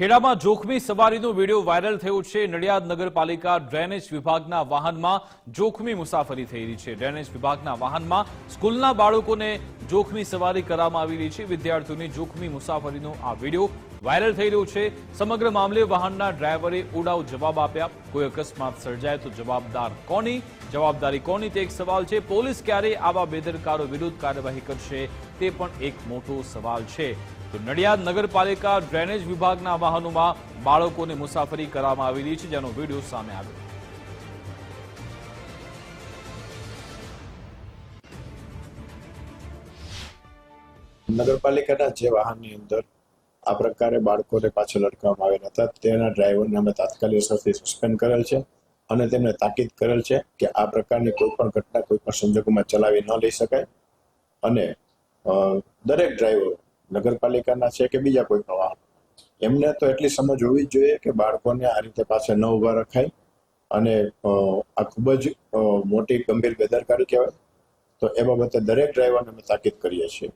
ખેડામાં જોખમી સવારીનો video viral થયો છે. નડિયાદ નગરપાલિકા ડ્રેનેજ વિભાગના વાહનમાં જોખમી મુસાફરી થઈ રહી છે. ડ્રેનેજ વિભાગના વાહનમાં સ્કૂલના બાળકોને જોખમી સવારી કરવામાં આવી રહી છે. વિદ્યાર્થીઓની જોખમી મુસાફરીનો આ વીડિયો વાયરલ થઈ રહ્યો છે. સમગ્ર મામલે વાહનના ડ્રાઈવરે ઉડાવ જવાબ આપ્યા. કોઈ અકસ્માત સર્જાય તો જવાબદાર કોની? જવાબદારી કોની તે એક સવાલ છે. પોલીસ ક્યારે આવા બેદરકારો વિરુદ્ધ કાર્યવાહી કરશે તે પણ એક મોટો સવાલ છે. તો નડિયાદ નગરપાલિકા ડ્રેનેજ વિભાગના વાહનોમાં બાળકોને મુસાફરી કરવામાં આવી રહી છે. જેનો વીડિયો સામે આવ્યો. નગરપાલિકાના જે વાહનની અંદર આ પ્રકારે બાળકોને પાછળ લટકાવવામાં આવેલા હતા, તેના ડ્રાઈવરને અમે તાત્કાલિક અસરથી સસ્પેન્ડ કરેલ છે અને તેમને તાકીદ કરેલ છે કે આ પ્રકારની કોઈ પણ ઘટના કોઈ પણ સંજોગોમાં ચલાવી ન લઈ શકાય. અને દરેક ડ્રાઈવર નગરપાલિકાના છે કે બીજા કોઈ પણ વાહન. એમને તો એટલી સમજ હોવી જ જોઈએ કે બાળકોને આ રીતે પાછળ ન ઊભા રખાય અને આ ખૂબ જ મોટી ગંભીર બેદરકારી કહેવાય. તો એ બાબતે દરેક ડ્રાઈવરને અમે તાકીદ કરીએ છીએ.